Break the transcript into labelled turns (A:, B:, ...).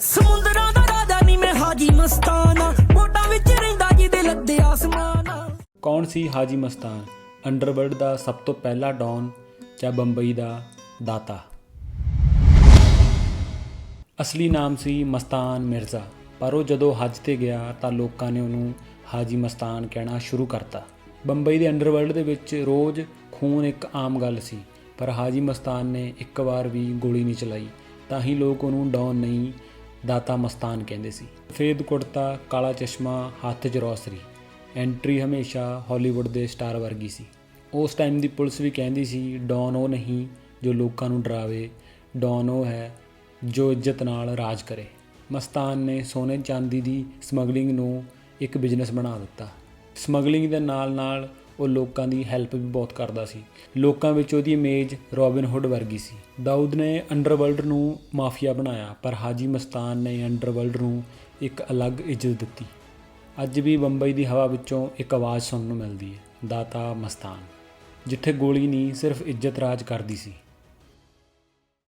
A: ਸਮੁੰਦਰਾਂ ਦਾ ਰਾਜਾ ਨਹੀਂ ਮੈਂ ਹਾਜੀ ਮਸਤਾਨਾ। ਮੋਟਾਂ ਵਿੱਚ ਰਹਿੰਦਾ ਜਿਹਦੇ ਲੱਦੇ ਆਸਮਾਨ।
B: ਕੌਣ ਸੀ ਹਾਜੀ ਮਸਤਾਨ? ਅੰਡਰਵਰਲਡ ਦਾ ਸਭ ਤੋਂ ਪਹਿਲਾ ਡੌਨ ਜਾਂ ਬੰਬਈ ਦਾ ਦਾਤਾ? ਅਸਲੀ ਨਾਮ ਸੀ ਮਸਤਾਨ ਮਿਰਜ਼ਾ, ਪਰ ਉਹ ਜਦੋਂ ਹੱਜ ਤੇ ਗਿਆ ਤਾਂ ਲੋਕਾਂ ਨੇ ਉਹਨੂੰ ਹਾਜੀ ਮਸਤਾਨ ਕਹਿਣਾ ਸ਼ੁਰੂ ਕਰਤਾ। ਬੰਬਈ ਦੇ ਅੰਡਰਵਰਲਡ ਦੇ ਵਿੱਚ ਰੋਜ਼ ਖੂਨ ਇੱਕ ਆਮ ਗੱਲ ਸੀ, ਪਰ ਹਾਜੀ ਮਸਤਾਨ ਨੇ ਇੱਕ ਵਾਰ ਵੀ ਗੋਲੀ ਨਹੀਂ ਚਲਾਈ, ਤਾਂ ਹੀ ਲੋਕ ਉਹਨੂੰ ਡੌਨ ਨਹੀਂ ਦਾਤਾ ਮਸਤਾਨ ਕਹਿੰਦੇ ਸੀ। ਸਫੇਦ ਕੁੜਤਾ, ਕਾਲਾ ਚਸ਼ਮਾ, ਹੱਥ 'ਚ ਰੌਸਰੀ। ਐਂਟਰੀ ਹਮੇਸ਼ਾ ਹਾਲੀਵੁੱਡ ਦੇ ਸਟਾਰ ਵਰਗੀ ਸੀ। ਉਸ ਟਾਈਮ ਦੀ ਪੁਲਿਸ ਵੀ ਕਹਿੰਦੀ ਸੀ ਡੌਨ ਉਹ ਨਹੀਂ ਜੋ ਲੋਕਾਂ ਨੂੰ ਡਰਾਵੇ। ਡੌਨ ਉਹ ਹੈ ਜੋ ਇੱਜ਼ਤ ਨਾਲ ਰਾਜ ਕਰੇ। ਮਸਤਾਨ ਨੇ ਸੋਨੇ ਚਾਂਦੀ ਦੀ ਸਮਗਲਿੰਗ ਨੂੰ ਇੱਕ ਬਿਜ਼ਨਸ ਬਣਾ ਦਿੱਤਾ। ਸਮਗਲਿੰਗ ਦੇ ਨਾਲ-ਨਾਲ ਉਹ ਲੋਕਾਂ ਦੀ ਹੈਲਪ ਵੀ ਬਹੁਤ ਕਰਦਾ ਸੀ। ਲੋਕਾਂ ਵਿੱਚ ਉਹਦੀ ਇਮੇਜ ਰੋਬਿਨ ਹੁੱਡ ਵਰਗੀ ਸੀ। ਦਾਊਦ ਨੇ ਅੰਡਰਵਰਲਡ ਨੂੰ ਮਾਫੀਆ ਬਣਾਇਆ, ਪਰ ਹਾਜੀ ਮਸਤਾਨ ਨੇ ਅੰਡਰਵਰਲਡ ਨੂੰ ਇੱਕ ਅਲੱਗ ਇੱਜ਼ਤ ਦਿੱਤੀ। ਅੱਜ ਵੀ ਬੰਬਈ ਦੀ ਹਵਾ ਵਿੱਚੋਂ ਇੱਕ ਆਵਾਜ਼ ਸੁਣਨ ਨੂੰ ਮਿਲਦੀ ਹੈ, ਦਾਤਾ ਮਸਤਾਨ, ਜਿੱਥੇ ਗੋਲੀ ਨਹੀਂ ਸਿਰਫ ਇੱਜ਼ਤ ਰਾਜ ਕਰਦੀ ਸੀ।